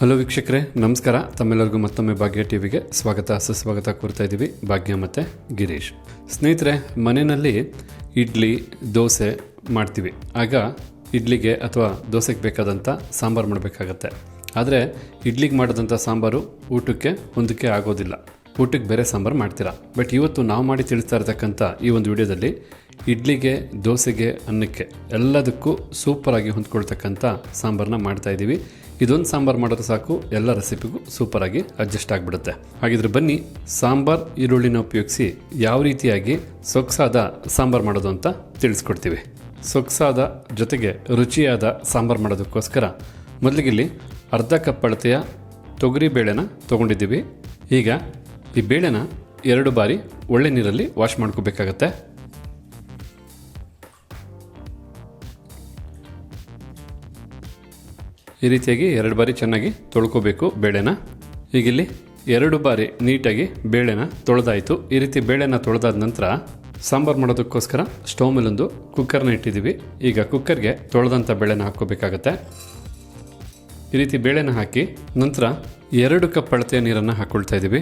Hello ವೀಕ್ಷಕರೇ, ನಮಸ್ಕಾರ. ತಮ್ಮೆಲ್ಲರಿಗೂ ಮತ್ತೊಮ್ಮೆ ಭಾಗ್ಯ ಟಿವಿಗೆ ಸ್ವಾಗತ. ಸುಸ್ವಾಗತ ಕೋರ್ತಾ ಇದ್ದೀವಿ. ಭಾಗ್ಯ ಮತ್ತು ಗಿರೀಶ್. ಸ್ನೇಹಿತರೆ, ಮನೆಯಲ್ಲಿ ಇಡ್ಲಿ, ದೋಸೆ ಮಾಡ್ತೀವಿ. ಆಗ ಇಡ್ಲಿಗೆ ಅಥವಾ ದೋಸೆಗೆ ಬೇಕಾದಂಥ ಸಾಂಬಾರು ಮಾಡಬೇಕಾಗತ್ತೆ. ಆದರೆ ಇಡ್ಲಿಗೆ ಮಾಡಿದಂಥ ಸಾಂಬಾರು ಊಟಕ್ಕೆ ಹೊಂದಕ್ಕೆ ಆಗೋದಿಲ್ಲ. ಊಟಕ್ಕೆ ಬೇರೆ ಸಾಂಬಾರು ಮಾಡ್ತೀರಾ? ಬಟ್ ಇವತ್ತು ನಾವು ಮಾಡಿ ತಿಳಿಸ್ತಾ ಇರತಕ್ಕಂಥ ಈ ಒಂದು ವಿಡಿಯೋದಲ್ಲಿ ಇಡ್ಲಿಗೆ, ದೋಸೆಗೆ, ಅನ್ನಕ್ಕೆ ಎಲ್ಲದಕ್ಕೂ ಸೂಪರಾಗಿ ಹೊಂದ್ಕೊಳ್ತಕ್ಕಂಥ ಸಾಂಬಾರನ್ನ ಮಾಡ್ತಾ ಇದ್ದೀವಿ. ಇದೊಂದು ಸಾಂಬಾರು ಮಾಡೋದು ಸಾಕು, ಎಲ್ಲ ರೆಸಿಪಿಗೂ ಸೂಪರಾಗಿ ಅಡ್ಜಸ್ಟ್ ಆಗಿಬಿಡುತ್ತೆ. ಹಾಗಿದ್ರೆ ಬನ್ನಿ, ಸಾಂಬಾರ್ ಈರುಳ್ಳಿನ ಉಪಯೋಗಿಸಿ ಯಾವ ರೀತಿಯಾಗಿ ಸೊಗಸಾದ ಸಾಂಬಾರು ಮಾಡೋದು ಅಂತ ತಿಳಿಸ್ಕೊಡ್ತೀವಿ. ಸೊಗಸಾದ ಜೊತೆಗೆ ರುಚಿಯಾದ ಸಾಂಬಾರು ಮಾಡೋದಕ್ಕೋಸ್ಕರ ಮೊದಲಿಗಿಲ್ಲಿ ಅರ್ಧ ಕಪ್ ಅಳತೆಯ ತೊಗರಿ ಬೇಳೆನ ತೊಗೊಂಡಿದ್ದೀವಿ. ಈಗ ಈ ಬೇಳೆನ ಎರಡು ಬಾರಿ ಒಳ್ಳೆ ನೀರಲ್ಲಿ ವಾಶ್ ಮಾಡ್ಕೋಬೇಕಾಗತ್ತೆ. ಈ ರೀತಿಯಾಗಿ ಎರಡು ಬಾರಿ ಚೆನ್ನಾಗಿ ತೊಳ್ಕೋಬೇಕು ಬೇಳೆನ. ಈಗಿಲ್ಲಿ ಎರಡು ಬಾರಿ ನೀಟಾಗಿ ಬೇಳೆನ ತೊಳೆದಾಯಿತು. ಈ ರೀತಿ ಬೇಳೆನ ತೊಳೆದಾದ ನಂತರ ಸಾಂಬಾರು ಮಾಡೋದಕ್ಕೋಸ್ಕರ ಸ್ಟವ್ ಮೇಲೊಂದು ಕುಕ್ಕರ್ನ ಇಟ್ಟಿದ್ದೀವಿ. ಈಗ ಕುಕ್ಕರ್ಗೆ ತೊಳೆದಂಥ ಬೇಳೆನ ಹಾಕ್ಕೋಬೇಕಾಗತ್ತೆ. ಈ ರೀತಿ ಬೇಳೆನ ಹಾಕಿ ನಂತರ ಎರಡು ಕಪ್ ಅಳತೆಯ ನೀರನ್ನು ಹಾಕ್ಕೊಳ್ತಾ ಇದ್ದೀವಿ.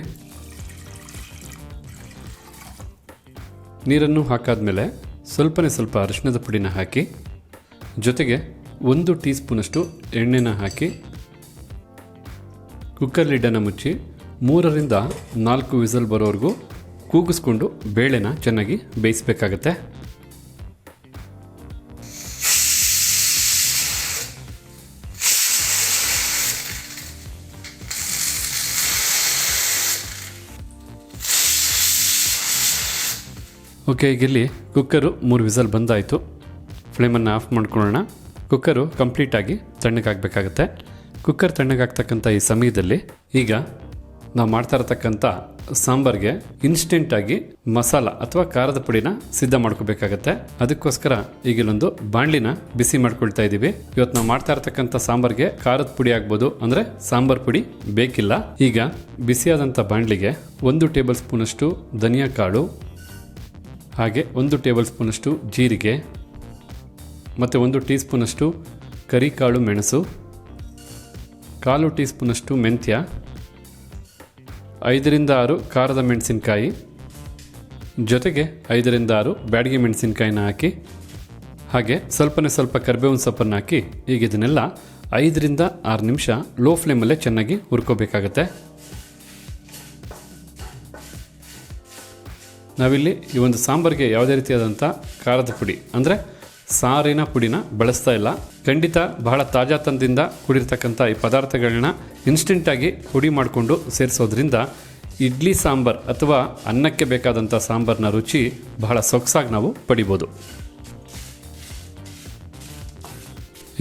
ನೀರನ್ನು ಹಾಕಾದ ಮೇಲೆ ಸ್ವಲ್ಪನೇ ಸ್ವಲ್ಪ ಅರಿಶಿಣದ ಪುಡಿನ ಹಾಕಿ ಜೊತೆಗೆ ಒಂದು ಟೀ ಸ್ಪೂನಷ್ಟು ಎಣ್ಣೆನ ಹಾಕಿ ಕುಕ್ಕರ್ ಲಿಡ್ಡನ್ನು ಮುಚ್ಚಿ ಮೂರರಿಂದ ನಾಲ್ಕು ವಿಸಲ್ ಬರೋವರೆಗೂ ಕೂಗಿಸ್ಕೊಂಡು ಬೇಳೆನ ಚೆನ್ನಾಗಿ ಬೇಯಿಸಬೇಕಾಗತ್ತೆ. ಓಕೆ ಈಗ ಇಲ್ಲಿ ಕುಕ್ಕರು ಮೂರು ವಿಸಲ್ ಬಂದಾಯಿತು. ಫ್ಲೇಮನ್ನು ಆಫ್ ಮಾಡ್ಕೊಳ್ಳೋಣ. ಕುಕ್ಕರು ಕಂಪ್ಲೀಟಾಗಿ ತಣ್ಣಗಾಗಬೇಕಾಗತ್ತೆ. ಕುಕ್ಕರ್ ತಣ್ಣಗಾಗ್ತಕ್ಕಂಥ ಈ ಸಮಯದಲ್ಲಿ ಈಗ ನಾವು ಮಾಡ್ತಾ ಇರತಕ್ಕಂಥ ಸಾಂಬಾರ್ಗೆ ಇನ್ಸ್ಟೆಂಟಾಗಿ ಮಸಾಲ ಅಥವಾ ಖಾರದ ಪುಡಿನ ಸಿದ್ಧ ಮಾಡ್ಕೋಬೇಕಾಗತ್ತೆ. ಅದಕ್ಕೋಸ್ಕರ ಈಗ ಇಲ್ಲೊಂದು ಬಾಣಲಿನ ಬಿಸಿ ಮಾಡ್ಕೊಳ್ತಾ ಇದ್ದೀವಿ. ಇವತ್ತು ನಾವು ಮಾಡ್ತಾ ಇರತಕ್ಕಂಥ ಸಾಂಬಾರ್ಗೆ ಖಾರದ ಪುಡಿ ಆಗ್ಬೋದು ಅಂದರೆ ಸಾಂಬಾರ್ ಪುಡಿ ಬೇಕಿಲ್ಲ. ಈಗ ಬಿಸಿಯಾದಂಥ ಬಾಣ್ಲಿಗೆ ಒಂದು ಟೇಬಲ್ ಸ್ಪೂನಷ್ಟು ಧನಿಯಾ ಕಾಳು, ಹಾಗೆ ಒಂದು ಟೇಬಲ್ ಸ್ಪೂನಷ್ಟು ಜೀರಿಗೆ ಮತ್ತು ಒಂದು ಟೀ ಸ್ಪೂನಷ್ಟು ಕರಿಕಾಳು ಮೆಣಸು, ಕಾಲು ಟೀ ಸ್ಪೂನಷ್ಟು ಮೆಂತ್ಯ, ಐದರಿಂದ ಆರು ಖಾರದ ಮೆಣಸಿನಕಾಯಿ, ಜೊತೆಗೆ ಐದರಿಂದ ಆರು ಬ್ಯಾಡಿಗೆ ಮೆಣಸಿನಕಾಯಿನ ಹಾಕಿ, ಹಾಗೆ ಸ್ವಲ್ಪನೇ ಸ್ವಲ್ಪ ಕರಿಬೇವಿನ ಸೊಪ್ಪನ್ನು ಹಾಕಿ ಈಗ ಇದನ್ನೆಲ್ಲ ಐದರಿಂದ ಆರು ನಿಮಿಷ ಲೋ ಫ್ಲೇಮಲ್ಲೇ ಚೆನ್ನಾಗಿ ಹುರ್ಕೋಬೇಕಾಗತ್ತೆ. ನಾವಿಲ್ಲಿ ಈ ಒಂದು ಸಾಂಬಾರಿಗೆ ಯಾವುದೇ ರೀತಿಯಾದಂಥ ಖಾರದ ಪುಡಿ, ಅಂದರೆ ಸಾರಿನ ಪುಡಿನ ಬಳಸ್ತಾ ಇಲ್ಲ. ಖಂಡಿತ ಬಹಳ ತಾಜಾತನದಿಂದ ಕೂಡಿರ್ತಕ್ಕಂಥ ಈ ಪದಾರ್ಥಗಳನ್ನ ಇನ್ಸ್ಟೆಂಟಾಗಿ ಪುಡಿ ಮಾಡಿಕೊಂಡು ಸೇರಿಸೋದ್ರಿಂದ ಇಡ್ಲಿ ಸಾಂಬಾರ್ ಅಥವಾ ಅನ್ನಕ್ಕೆ ಬೇಕಾದಂಥ ಸಾಂಬಾರ್ನ ರುಚಿ ಬಹಳ ಸೊಗಸಾಗಿ ನಾವು ಪಡಿಬೋದು.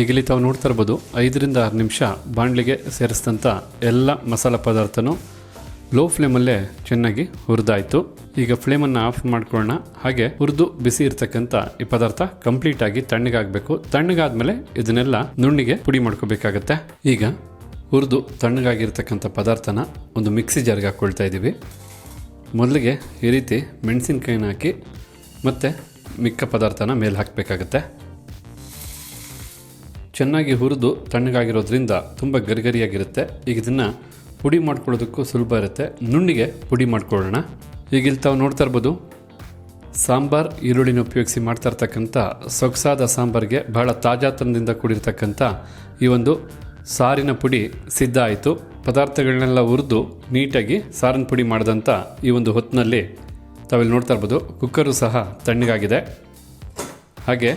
ಈಗಲಿ ತಾವು ನೋಡ್ತಾ ಇರ್ಬೋದು, ಐದರಿಂದ ಆರು ನಿಮಿಷ ಬಾಣಲಿಗೆ ಸೇರಿಸಿದಂಥ ಎಲ್ಲ ಮಸಾಲೆ ಪದಾರ್ಥನೂ ಲೋ ಫ್ಲೇಮಲ್ಲೇ ಚೆನ್ನಾಗಿ ಹುರಿದಾಯಿತು. ಈಗ ಫ್ಲೇಮನ್ನು ಆಫ್ ಮಾಡ್ಕೊಳ್ಳೋಣ. ಹಾಗೆ ಹುರಿದು ಬಿಸಿ ಇರ್ತಕ್ಕಂಥ ಈ ಪದಾರ್ಥ ಕಂಪ್ಲೀಟ್ ಆಗಿ ತಣ್ಣಗಾಗಬೇಕು. ತಣ್ಣಗಾದ್ಮೇಲೆ ಇದನ್ನೆಲ್ಲ ನುಣ್ಣಿಗೆ ಪುಡಿ ಮಾಡ್ಕೋಬೇಕಾಗತ್ತೆ. ಈಗ ಹುರಿದು ತಣ್ಣಗಾಗಿರ್ತಕ್ಕಂಥ ಪದಾರ್ಥನ ಒಂದು ಮಿಕ್ಸಿ ಜಾರ್ಗೆ ಹಾಕ್ಕೊಳ್ತಾ ಇದ್ದೀವಿ. ಮೊದಲಿಗೆ ಈ ರೀತಿ ಮೆಣಸಿನ್ಕಾಯಿನ ಹಾಕಿ ಮತ್ತು ಮಿಕ್ಕ ಪದಾರ್ಥನ ಮೇಲೆ ಹಾಕಬೇಕಾಗತ್ತೆ. ಚೆನ್ನಾಗಿ ಹುರಿದು ತಣ್ಣಗಾಗಿರೋದ್ರಿಂದ ತುಂಬ ಗರಿಗರಿಯಾಗಿರುತ್ತೆ. ಈಗ ಇದನ್ನು ಪುಡಿ ಮಾಡ್ಕೊಳ್ಳೋದಕ್ಕೂ ಸುಲಭ ಇರುತ್ತೆ. ನುಣ್ಣಿಗೆ ಪುಡಿ ಮಾಡ್ಕೊಳ್ಳೋಣ. ಈಗ ತಾವು ನೋಡ್ತಾ ಇರ್ಬೋದು. ಸಾಂಬಾರ್ ಈರುಳ್ಳಿನ ಉಪಯೋಗಿಸಿ ಮಾಡ್ತಾ ಇರ್ತಕ್ಕಂಥ ಸೊಗಸಾದ ಸಾಂಬಾರ್ಗೆ ಬಹಳ ತಾಜಾತನದಿಂದ ಕೂಡಿರ್ತಕ್ಕಂಥ ಈ ಒಂದು ಸಾರಿನ ಪುಡಿ ಸಿದ್ಧ ಆಯಿತು. ಪದಾರ್ಥಗಳನ್ನೆಲ್ಲ ಹುರಿದು ನೀಟಾಗಿ ಸಾರಿನ ಪುಡಿ ಮಾಡಿದಂಥ ಈ ಒಂದು ಹೊತ್ತಿನಲ್ಲಿ ತಾವಿಲ್ಲಿ ನೋಡ್ತಾ ಇರ್ಬೋದು, ಕುಕ್ಕರು ಸಹ ತಣ್ಣಗಾಗಿದೆ. ಹಾಗೆ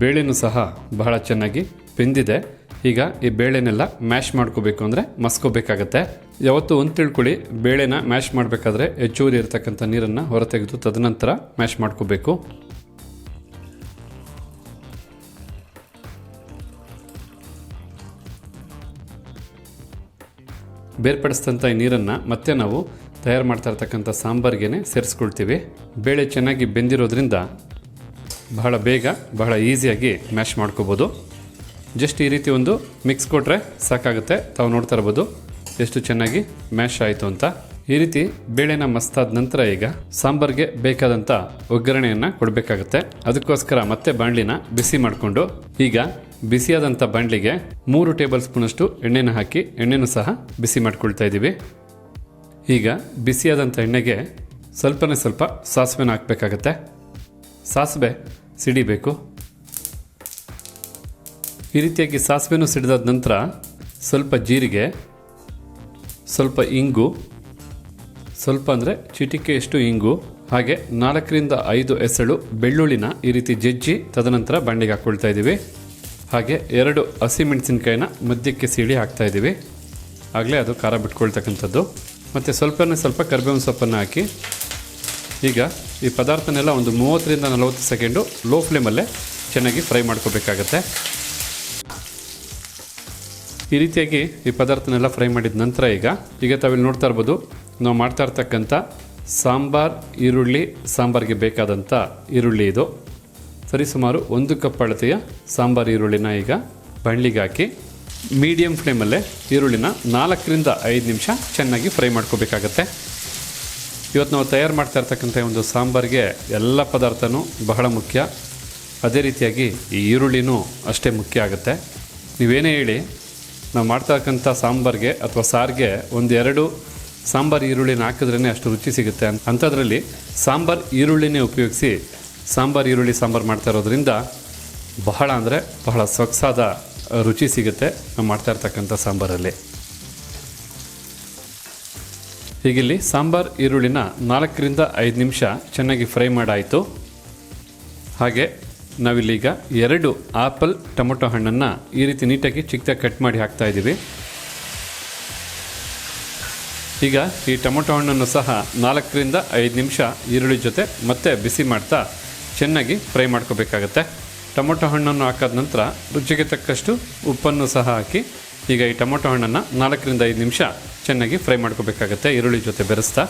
ಬೇಳೆನೂ ಸಹ ಬಹಳ ಚೆನ್ನಾಗಿ ಬೆಂದಿದೆ. ಈಗ ಈ ಬೇಳೆನೆಲ್ಲ ಮ್ಯಾಶ್ ಮಾಡ್ಕೋಬೇಕು ಅಂದರೆ ಮಸ್ಕೋಬೇಕಾಗತ್ತೆ. ಯಾವತ್ತು ಒಂದು ತಿಳ್ಕೊಳ್ಳಿ, ಬೇಳೆನ ಮ್ಯಾಶ್ ಮಾಡಬೇಕಾದ್ರೆ ಹೆಚ್ಚುವರಿ ಇರತಕ್ಕಂಥ ನೀರನ್ನು ಹೊರತೆಗೆದು ತದನಂತರ ಮ್ಯಾಶ್ ಮಾಡ್ಕೋಬೇಕು. ಬೇರ್ಪಡಿಸಿದಂಥ ಈ ನೀರನ್ನು ಮತ್ತೆ ನಾವು ತಯಾರು ಮಾಡ್ತಾ ಇರ್ತಕ್ಕಂಥ ಸಾಂಬಾರ್ಗೆ ಸೇರಿಸ್ಕೊಳ್ತೀವಿ. ಬೇಳೆ ಚೆನ್ನಾಗಿ ಬೆಂದಿರೋದ್ರಿಂದ ಬಹಳ ಬೇಗ, ಬಹಳ ಈಸಿಯಾಗಿ ಮ್ಯಾಶ್ ಮಾಡ್ಕೋಬೋದು. ಜಸ್ಟ್ ಈ ರೀತಿ ಒಂದು ಮಿಕ್ಸ್ ಕೊಟ್ಟರೆ ಸಾಕಾಗುತ್ತೆ. ತಾವು ನೋಡ್ತಾ ಇರ್ಬೋದು ಎಷ್ಟು ಚೆನ್ನಾಗಿ ಮ್ಯಾಶ್ ಆಯಿತು ಅಂತ. ಈ ರೀತಿ ಬೇಳೆನ ಮಸ್ತಾದ ನಂತರ ಈಗ ಸಾಂಬಾರ್ಗೆ ಬೇಕಾದಂಥ ಒಗ್ಗರಣೆಯನ್ನು ಕೊಡಬೇಕಾಗುತ್ತೆ. ಅದಕ್ಕೋಸ್ಕರ ಮತ್ತೆ ಬಾಣಲಿನ ಬಿಸಿ ಮಾಡಿಕೊಂಡು ಈಗ ಬಿಸಿಯಾದಂಥ ಬಾಣಲಿಗೆ ಮೂರು ಟೇಬಲ್ ಸ್ಪೂನಷ್ಟು ಎಣ್ಣೆನ ಹಾಕಿ ಎಣ್ಣೆನೂ ಸಹ ಬಿಸಿ ಮಾಡ್ಕೊಳ್ತಾ ಇದ್ದೀವಿ. ಈಗ ಬಿಸಿಯಾದಂಥ ಎಣ್ಣೆಗೆ ಸ್ವಲ್ಪನೇ ಸ್ವಲ್ಪ ಸಾಸಿವೆನ ಹಾಕಬೇಕಾಗತ್ತೆ. ಸಾಸಿವೆ ಸಿಡಿಬೇಕು. ಈ ರೀತಿಯಾಗಿ ಸಾಸಿವೆನೂ ಸಿಡಿದಾದ ನಂತರ ಸ್ವಲ್ಪ ಜೀರಿಗೆ, ಸ್ವಲ್ಪ ಇಂಗು, ಸ್ವಲ್ಪ ಅಂದರೆ ಚಿಟಿಕೆಯಷ್ಟು ಇಂಗು, ಹಾಗೆ ನಾಲ್ಕರಿಂದ ಐದು ಎಸಳು ಬೆಳ್ಳುಳ್ಳಿನ ಈ ರೀತಿ ಜಜ್ಜಿ ತದನಂತರ ಬಂಡೆಗೆ ಹಾಕ್ಕೊಳ್ತಾ ಇದ್ದೀವಿ. ಹಾಗೆ ಎರಡು ಹಸಿಮೆಣಸಿನ್ಕಾಯಿನ ಮಧ್ಯಕ್ಕೆ ಸೀಳಿ ಹಾಕ್ತಾ ಇದ್ದೀವಿ. ಆಗಲೇ ಅದು ಖಾರ ಬಿಟ್ಕೊಳ್ತಕ್ಕಂಥದ್ದು. ಮತ್ತು ಸ್ವಲ್ಪನೇ ಸ್ವಲ್ಪ ಕರಿಬೇವಿನ ಸೊಪ್ಪನ್ನು ಹಾಕಿ, ಈಗ ಈ ಪದಾರ್ಥನೆಲ್ಲ ಒಂದು ಮೂವತ್ತರಿಂದ ನಲವತ್ತು ಸೆಕೆಂಡು ಲೋ ಫ್ಲೇಮಲ್ಲೇ ಚೆನ್ನಾಗಿ ಫ್ರೈ ಮಾಡ್ಕೋಬೇಕಾಗತ್ತೆ. ಈ ರೀತಿಯಾಗಿ ಈ ಪದಾರ್ಥನೆಲ್ಲ ಫ್ರೈ ಮಾಡಿದ ನಂತರ ಈಗ ಈಗ ತಾವಿಲ್ಲಿ ನೋಡ್ತಾ ಇರ್ಬೋದು, ನಾವು ಮಾಡ್ತಾ ಇರ್ತಕ್ಕಂಥ ಸಾಂಬಾರ್, ಈರುಳ್ಳಿ, ಸಾಂಬಾರಿಗೆ ಬೇಕಾದಂಥ ಈರುಳ್ಳಿ ಇದು. ಸರಿಸುಮಾರು ಒಂದು ಕಪ್ ಅಳತೆಯ ಸಾಂಬಾರ್ ಈರುಳ್ಳಿನ ಈಗ ಬಾಣಲಿಗೆ ಹಾಕಿ ಮೀಡಿಯಂ ಫ್ಲೇಮಲ್ಲೇ ಈರುಳ್ಳಿನ ನಾಲ್ಕರಿಂದ ಐದು ನಿಮಿಷ ಚೆನ್ನಾಗಿ ಫ್ರೈ ಮಾಡ್ಕೋಬೇಕಾಗತ್ತೆ. ಇವತ್ತು ನಾವು ತಯಾರು ಮಾಡ್ತಾ ಇರ್ತಕ್ಕಂಥ ಒಂದು ಸಾಂಬಾರಿಗೆ ಎಲ್ಲ ಪದಾರ್ಥನೂ ಬಹಳ ಮುಖ್ಯ. ಅದೇ ರೀತಿಯಾಗಿ ಈ ಈರುಳ್ಳಿನೂ ಅಷ್ಟೇ ಮುಖ್ಯ ಆಗುತ್ತೆ. ನೀವೇನೇ ಹೇಳಿ ನಾವು ಮಾಡ್ತಕ್ಕಂಥ ಸಾಂಬಾರ್ಗೆ ಅಥವಾ ಸಾರಿಗೆ ಒಂದೆರಡು ಸಾಂಬಾರ್ ಈರುಳ್ಳಿನ ಹಾಕಿದ್ರೇ ಅಷ್ಟು ರುಚಿ ಸಿಗುತ್ತೆ ಅಂಥದ್ರಲ್ಲಿ ಸಾಂಬಾರ್ ಈರುಳ್ಳಿನೇ ಉಪಯೋಗಿಸಿ ಸಾಂಬಾರ್ ಈರುಳ್ಳಿ ಸಾಂಬಾರು ಮಾಡ್ತಾ ಇರೋದ್ರಿಂದ ಬಹಳ ಅಂದರೆ ಬಹಳ ಸೊಗಸಾದ ರುಚಿ ಸಿಗುತ್ತೆ ನಾವು ಮಾಡ್ತಾ ಇರ್ತಕ್ಕಂಥ ಸಾಂಬಾರಲ್ಲಿ. ಹೀಗಿಲ್ಲಿ ಸಾಂಬಾರ್ ಈರುಳ್ಳಿನ ನಾಲ್ಕರಿಂದ ಐದು ನಿಮಿಷ ಚೆನ್ನಾಗಿ ಫ್ರೈ ಮಾಡಾಯಿತು. ಹಾಗೆ ನಾವಿಲ್ಲೀಗ ಎರಡು ಆಪಲ್ ಟೊಮೊಟೊ ಹಣ್ಣನ್ನು ಈ ರೀತಿ ನೀಟಾಗಿ ಚಿಕ್ಕದಾಗಿ ಕಟ್ ಮಾಡಿ ಹಾಕ್ತಾ ಇದ್ದೀವಿ. ಈಗ ಈ ಟೊಮೊಟೊ ಹಣ್ಣನ್ನು ಸಹ ನಾಲ್ಕರಿಂದ ಐದು ನಿಮಿಷ ಈರುಳ್ಳಿ ಜೊತೆ ಮತ್ತೆ ಬಿಸಿ ಮಾಡ್ತಾ ಚೆನ್ನಾಗಿ ಫ್ರೈ ಮಾಡ್ಕೋಬೇಕಾಗತ್ತೆ. ಟೊಮೊಟೊ ಹಣ್ಣನ್ನು ಹಾಕಾದ ನಂತರ ರುಚಿಗೆ ತಕ್ಕಷ್ಟು ಉಪ್ಪನ್ನು ಸಹ ಹಾಕಿ ಈಗ ಈ ಟೊಮೊಟೊ ಹಣ್ಣನ್ನು ನಾಲ್ಕರಿಂದ ಐದು ನಿಮಿಷ ಚೆನ್ನಾಗಿ ಫ್ರೈ ಮಾಡ್ಕೋಬೇಕಾಗತ್ತೆ. ಈರುಳ್ಳಿ ಜೊತೆ ಬೆರೆಸ್ತಾ.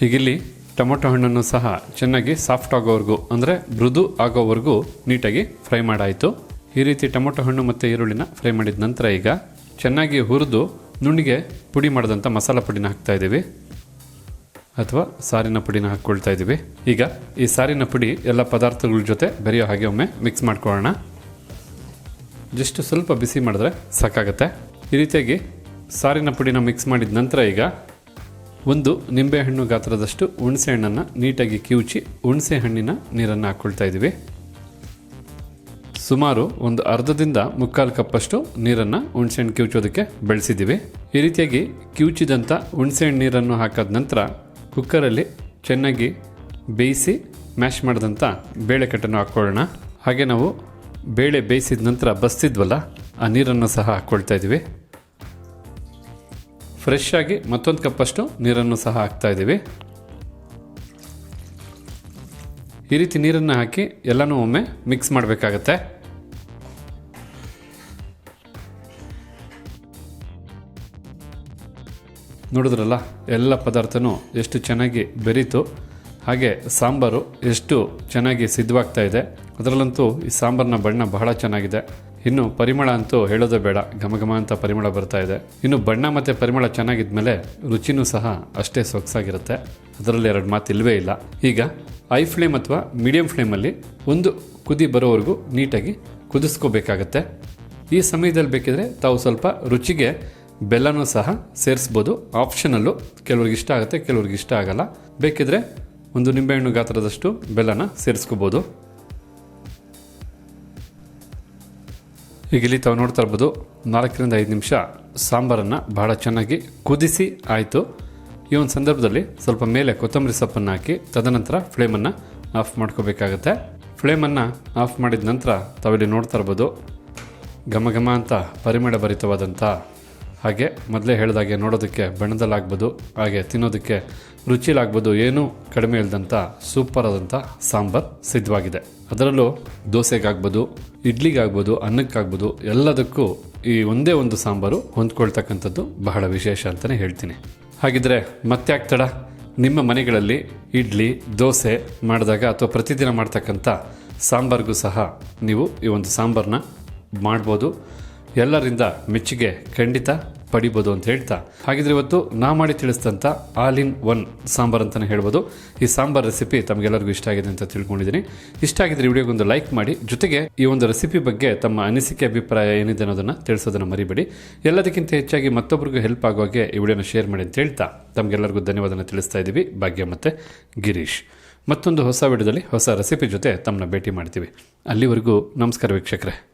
ಹೀಗಿಲ್ಲಿ ಟೊಮೊಟೊ ಹಣ್ಣನ್ನು ಸಹ ಚೆನ್ನಾಗಿ ಸಾಫ್ಟ್ ಆಗೋವರೆಗೂ, ಅಂದರೆ ಮೃದು ಆಗೋವರೆಗೂ ನೀಟಾಗಿ ಫ್ರೈ ಮಾಡಾಯಿತು. ಈ ರೀತಿ ಟೊಮೊಟೊ ಹಣ್ಣು ಮತ್ತು ಈರುಳ್ಳಿನ ಫ್ರೈ ಮಾಡಿದ ನಂತರ ಈಗ ಚೆನ್ನಾಗಿ ಹುರಿದು ನುಣ್ಣಿಗೆ ಪುಡಿ ಮಾಡಿದಂಥ ಮಸಾಲ ಪುಡಿನ ಹಾಕ್ತಾ ಇದ್ದೀವಿ. ಅಥವಾ ಸಾರಿನ ಪುಡಿನ ಹಾಕ್ಕೊಳ್ತಾ ಇದ್ದೀವಿ. ಈಗ ಈ ಸಾರಿನ ಪುಡಿ ಎಲ್ಲ ಪದಾರ್ಥಗಳ ಜೊತೆ ಬೆರೆಯೋ ಹಾಗೆ ಒಮ್ಮೆ ಮಿಕ್ಸ್ ಮಾಡ್ಕೊಳ್ಳೋಣ. ಜಸ್ಟ್ ಸ್ವಲ್ಪ ಬಿಸಿ ಮಾಡಿದ್ರೆ ಸಾಕಾಗುತ್ತೆ. ಈ ರೀತಿಯಾಗಿ ಸಾರಿನ ಪುಡಿನ ಮಿಕ್ಸ್ ಮಾಡಿದ ನಂತರ ಈಗ ಒಂದು ನಿಂಬೆಹಣ್ಣು ಗಾತ್ರದಷ್ಟು ಹುಣಸೆ ಹಣ್ಣನ್ನು ನೀಟಾಗಿ ಕಿವುಚಿ ಹುಣಸೆ ಹಣ್ಣಿನ ನೀರನ್ನು ಹಾಕ್ಕೊಳ್ತಾ ಇದ್ದೀವಿ. ಸುಮಾರು ಒಂದು ಅರ್ಧದಿಂದ ಮುಕ್ಕಾಲು ಕಪ್ಪಷ್ಟು ನೀರನ್ನು ಹುಣಸೆಹಣ್ಣು ಕಿವುಚೋದಕ್ಕೆ ಬೆಳೆಸಿದ್ದೀವಿ. ಈ ರೀತಿಯಾಗಿ ಕಿವುಚಿದಂಥ ಹುಣಸೆಹಣ್ಣು ನೀರನ್ನು ಹಾಕಾದ ನಂತರ ಕುಕ್ಕರಲ್ಲಿ ಚೆನ್ನಾಗಿ ಬೇಯಿಸಿ ಮ್ಯಾಶ್ ಮಾಡಿದಂಥ ಬೇಳೆಕಟ್ಟನ್ನು ಹಾಕ್ಕೊಳ್ಳೋಣ ಹಾಗೆ ನಾವು ಬೇಳೆ ಬೇಯಿಸಿದ ನಂತರ ಬಸ್ತಿದ್ವಲ್ಲ, ಆ ನೀರನ್ನು ಸಹ ಹಾಕ್ಕೊಳ್ತಾ ಇದ್ದೀವಿ. ಫ್ರೆಶ್ ಆಗಿ ಮತ್ತೊಂದು ಕಪ್ಪಷ್ಟು ನೀರನ್ನು ಸಹ ಹಾಕ್ತಾ ಇದ್ದೀವಿ. ಈ ರೀತಿ ನೀರನ್ನು ಹಾಕಿ ಎಲ್ಲನೂ ಒಮ್ಮೆ ಮಿಕ್ಸ್ ಮಾಡಬೇಕಾಗತ್ತೆ. ನೋಡಿದ್ರಲ್ಲ, ಎಲ್ಲ ಪದಾರ್ಥನೂ ಎಷ್ಟು ಚೆನ್ನಾಗಿ ಬೆರೀತು, ಹಾಗೆ ಸಾಂಬಾರು ಎಷ್ಟು ಚೆನ್ನಾಗಿ ಸಿದ್ಧವಾಗ್ತಾ ಇದೆ. ಅದರಲ್ಲಂತೂ ಈ ಸಾಂಬಾರಿನ ಬಣ್ಣ ಬಹಳ ಚೆನ್ನಾಗಿದೆ. ಇನ್ನು ಪರಿಮಳ ಅಂತೂ ಹೇಳೋದೇ ಬೇಡ ಘಮ ಘಮ ಅಂತ ಪರಿಮಳ ಬರ್ತಾ ಇದೆ. ಇನ್ನು ಬಣ್ಣ ಮತ್ತು ಪರಿಮಳ ಚೆನ್ನಾಗಿದ್ಮೇಲೆ ರುಚಿನೂ ಸಹ ಅಷ್ಟೇ ಸೊಗಸಾಗಿರುತ್ತೆ. ಅದರಲ್ಲಿ ಎರಡು ಮಾತು ಇಲ್ಲವೇ ಇಲ್ಲ. ಈಗ ಐ ಫ್ಲೇಮ್ ಅಥವಾ ಮೀಡಿಯಂ ಫ್ಲೇಮಲ್ಲಿ ಒಂದು ಕುದಿ ಬರೋವರೆಗೂ ನೀಟಾಗಿ ಕುದಿಸ್ಕೋಬೇಕಾಗತ್ತೆ. ಈ ಸಮಯದಲ್ಲಿ ಬೇಕಿದ್ರೆ ತಾವು ಸ್ವಲ್ಪ ರುಚಿಗೆ ಬೆಲ್ಲನೂ ಸಹ ಸೇರಿಸ್ಬೋದು. ಆಪ್ಷನಲ್ಲೂ ಕೆಲವ್ರಿಗೆ ಇಷ್ಟ ಆಗುತ್ತೆ, ಕೆಲವ್ರಿಗೆ ಇಷ್ಟ ಆಗಲ್ಲ. ಬೇಕಿದ್ರೆ ಒಂದು ನಿಂಬೆಹಣ್ಣು ಗಾತ್ರದಷ್ಟು ಬೆಲ್ಲನ ಸೇರಿಸ್ಕೋಬೋದು. ಈಗ ಇಲ್ಲಿ ತಾವು ನೋಡ್ತಾ ಇರ್ಬೋದು, ನಾಲ್ಕರಿಂದ ಐದು ನಿಮಿಷ ಸಾಂಬಾರನ್ನು ಬಹಳ ಚೆನ್ನಾಗಿ ಕುದಿಸಿ ಆಯಿತು. ಈ ಒಂದು ಸಂದರ್ಭದಲ್ಲಿ ಸ್ವಲ್ಪ ಮೇಲೆ ಕೊತ್ತಂಬರಿ ಸೊಪ್ಪನ್ನು ಹಾಕಿ, ತದನಂತರ ಫ್ಲೇಮನ್ನು ಆಫ್ ಮಾಡ್ಕೋಬೇಕಾಗತ್ತೆ. ಫ್ಲೇಮನ್ನು ಆಫ್ ಮಾಡಿದ ನಂತರ ತಾವಿಲ್ಲಿ ನೋಡ್ತಾ ಇರ್ಬೋದು, ಘಮ ಘಮ ಅಂತ ಪರಿಮಳ ಭರಿತವಾದಂಥ ಹಾಗೆ ಮೊದಲೇ ಹೇಳಿದಾಗೆ ನೋಡೋದಕ್ಕೆ ಬಣ್ಣದಲ್ಲಾಗ್ಬೋದು, ಹಾಗೆ ತಿನ್ನೋದಕ್ಕೆ ರುಚಿಲಾಗ್ಬೋದು ಏನೂ ಕಡಿಮೆ ಇಲ್ಲದಂಥ ಸೂಪರ್ ಆದಂಥ ಸಾಂಬಾರ್ ಸಿದ್ಧವಾಗಿದೆ. ಅದರಲ್ಲೂ ದೋಸೆಗಾಗ್ಬೋದು, ಇಡ್ಲಿಗಾಗ್ಬೋದು, ಅನ್ನಕ್ಕಾಗ್ಬೋದು, ಎಲ್ಲದಕ್ಕೂ ಈ ಒಂದೇ ಒಂದು ಸಾಂಬಾರು ಹೊಂದ್ಕೊಳ್ತಕ್ಕಂಥದ್ದು ಬಹಳ ವಿಶೇಷ ಅಂತಲೇ ಹೇಳ್ತೀನಿ. ಹಾಗಿದ್ರೆ ಮತ್ತೆ ತಡ? ನಿಮ್ಮ ಮನೆಗಳಲ್ಲಿ ಇಡ್ಲಿ, ದೋಸೆ ಮಾಡಿದಾಗ ಅಥವಾ ಪ್ರತಿದಿನ ಮಾಡ್ತಕ್ಕಂಥ ಸಾಂಬಾರ್ಗೂ ಸಹ ನೀವು ಈ ಒಂದು ಸಾಂಬಾರನ್ನ ಮಾಡ್ಬೋದು. ಎಲ್ಲರಿಂದ ಮೆಚ್ಚುಗೆ ಖಂಡಿತ ಪಡಿಬೋದು ಅಂತ ಹೇಳ್ತಾ. ಹಾಗಿದ್ರೆ ಇವತ್ತು ನಾ ಮಾಡಿ ತಿಳಿಸಿದಂಥ ಆಲ್ ಇನ್ ಒನ್ ಸಾಂಬಾರ್ ಅಂತಲೇ ಹೇಳ್ಬೋದು. ಈ ಸಾಂಬಾರ್ ರೆಸಿಪಿ ತಮಗೆಲ್ಲರಿಗೂ ಇಷ್ಟ ಆಗಿದೆ ಅಂತ ತಿಳ್ಕೊಂಡಿದ್ದೀನಿ. ಇಷ್ಟ ಆಗಿದ್ರೆ ವಿಡಿಯೋಗೊಂದು ಲೈಕ್ ಮಾಡಿ. ಜೊತೆಗೆ ಈ ಒಂದು ರೆಸಿಪಿ ಬಗ್ಗೆ ತಮ್ಮ ಅನಿಸಿಕೆ, ಅಭಿಪ್ರಾಯ ಏನಿದೆ ಅನ್ನೋದನ್ನು ತಿಳಿಸೋದನ್ನು ಮರಿಬೇಡಿ. ಎಲ್ಲದಕ್ಕಿಂತ ಹೆಚ್ಚಾಗಿ ಮತ್ತೊಬ್ಬರಿಗೂ ಹೆಲ್ಪ್ ಆಗುವಾಗೆ ಈ ವಿಡಿಯೋನ ಶೇರ್ ಮಾಡಿ ಅಂತ ಹೇಳ್ತಾ ತಮಗೆಲ್ಲರಿಗೂ ಧನ್ಯವಾದನ ತಿಳಿಸ್ತಾ ಇದ್ದೀವಿ. ಭಾಗ್ಯ ಮತ್ತು ಗಿರೀಶ್. ಮತ್ತೊಂದು ಹೊಸ ವಿಡಿಯೋದಲ್ಲಿ ಹೊಸ ರೆಸಿಪಿ ಜೊತೆ ತಮ್ಮನ್ನ ಭೇಟಿ ಮಾಡ್ತೀವಿ. ಅಲ್ಲಿವರೆಗೂ ನಮಸ್ಕಾರ ವೀಕ್ಷಕರೇ.